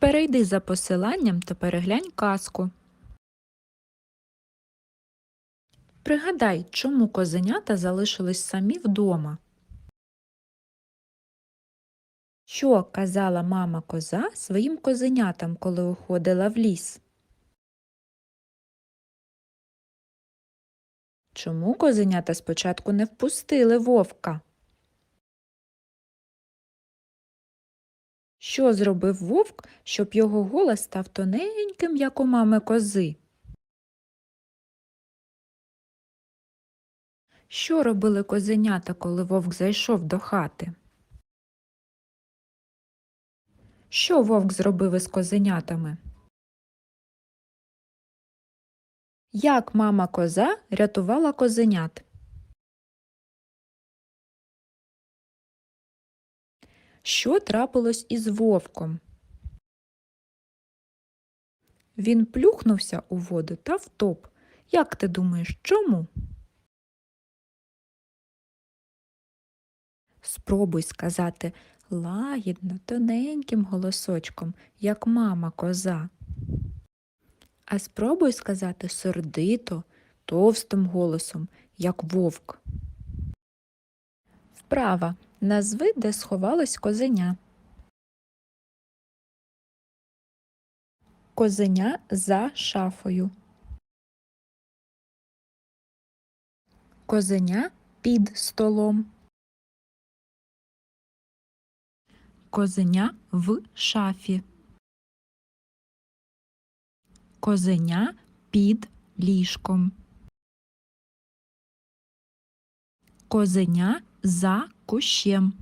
Перейди за посиланням та переглянь казку. Пригадай, чому козенята залишились самі вдома. Що казала мама коза своїм козенятам, коли уходила в ліс? Чому козенята спочатку не впустили вовка? Що зробив вовк, щоб його голос став тоненьким, як у мами кози? Що робили козенята, коли вовк зайшов до хати? Що вовк зробив із козенятами? Як мама коза рятувала козенят? Що трапилось із вовком? Він плюхнувся у воду та втоп. Як ти думаєш, чому? Спробуй сказати лагідно, тоненьким голосочком, як мама коза. А спробуй сказати сердито, товстим голосом, як вовк. Вправа. Назви, де сховалось козеня. Козеня за шафою. Козеня під столом. Козеня в шафі. Козеня під ліжком. Козеня за кущем.